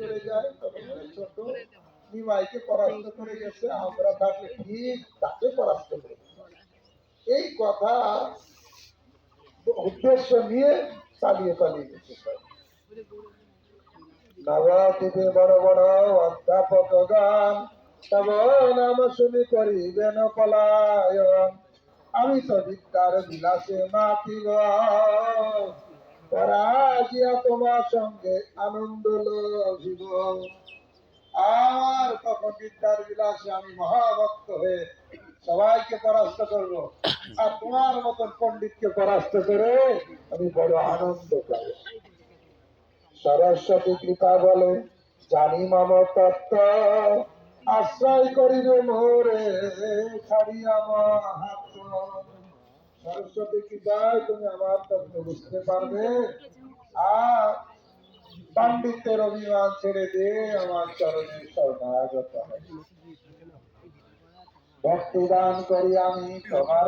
চলে যায় ছোট নিমাইকে পরাস্ত করে গেছে। আমরা তাকে পরাস্ত করে এই কথা উদ্দেশ্য নিয়ে চালিয়ে চালিয়ে গেছে বড় বড় অধ্যাপক গান, তব নাম শুনি করিবেন পলায়ন। আমি তো বিলাসে মাতিব। পরাজিয়া তোমার সঙ্গে আনন্দ লভিব আর তখন বিদ্যার বিলাসে আমি মহাভক্ত হয়ে সবাইকে পরাস্ত করব। আর তোমার মতন পণ্ডিতকে পরাস্ত করে আমি বড় আনন্দ পাবো। সরস্বতী কৃপা বলে জানি মম তত্ত্ব। আশ্রয় করিবে মোরে, ছাড়িয়া হাত সরস্বতী কৃপায় তুমি আমার তত্ত্ব বুঝতে পারবে। আর পাণ্ডিত্যের অভিমান ছেড়ে দিয়ে আমার চরণে শরণাগত ভক্তি দান করি আমি তোমার